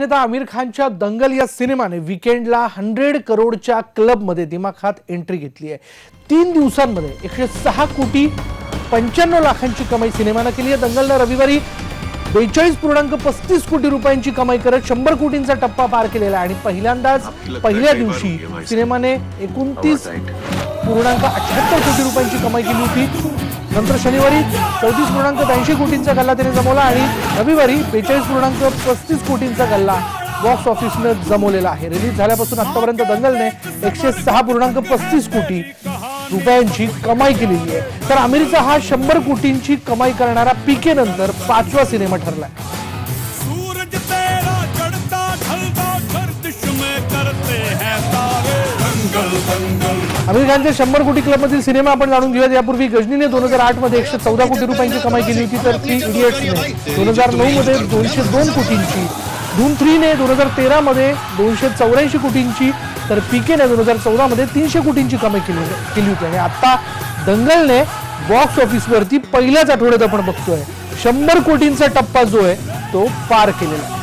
अभिनेता आमिर खानच्या दंगल या सिनेमाने विकेंडला हंड्रेड करोडच्या क्लबमध्ये दिमाखात एंट्री घेतली आहे. तीन दिवसांमध्ये एकशे सहा कोटी पंच्याण्णव लाखांची कमाई सिनेमानं केली आहे. दंगलनं रविवारी बेचाळीस पूर्णांक पस्तीस कोटी रुपयांची कमाई करत शंभर कोटींचा टप्पा पार केलेला आहे. आणि पहिल्यांदाच पहिल्या दिवशी सिनेमाने एकोणतीस पूर्णांक अठ्याहत्तर कोटी रुपयांची कमाई केली होती. नंतर शनिवारी चौतीस पूर्णांक ब्याऐंशी कोटींचा गल्ला त्याने जमवला आणि रविवारी बेचाळीस पूर्णांक पस्तीस कोटींचा गल्ला बॉक्स ऑफिसनं जमवलेला आहे. रिलीज झाल्यापासून आतापर्यंत दंगलने एकशे सहा पूर्णांक पस्तीस कोटी रुपयांची कमाई केलेली आहे. तर आमिरचा हा शंभर कोटींची कमाई करणारा पीके नंतर पाचवा सिनेमा ठरलाय. दंगल दंगल. आमिर खानच्या शंभर कोटी क्लबमधील सिनेमा आपण जाणून घेऊयात. यापूर्वी गजनीने दोन हजार आठमध्ये एकशे चौदा कोटी रुपयांची कमाई केली होती तर ती इडियट्सने. दोन हजार नऊ मध्ये दोनशे दोन कोटींची. धूम थ्रीने दोन हजार तेरा मध्ये दोनशे चौऱ्याऐंशी कोटींची तर पीकेने दोन हजार चौदा मध्ये तीनशे कोटींची कमाई केली केली होती. आणि आता दंगलने बॉक्स ऑफिसवरती पहिल्याच आठवड्यात आपण बघतोय शंभर कोटींचा टप्पा जो आहे तो पार केलेला आहे.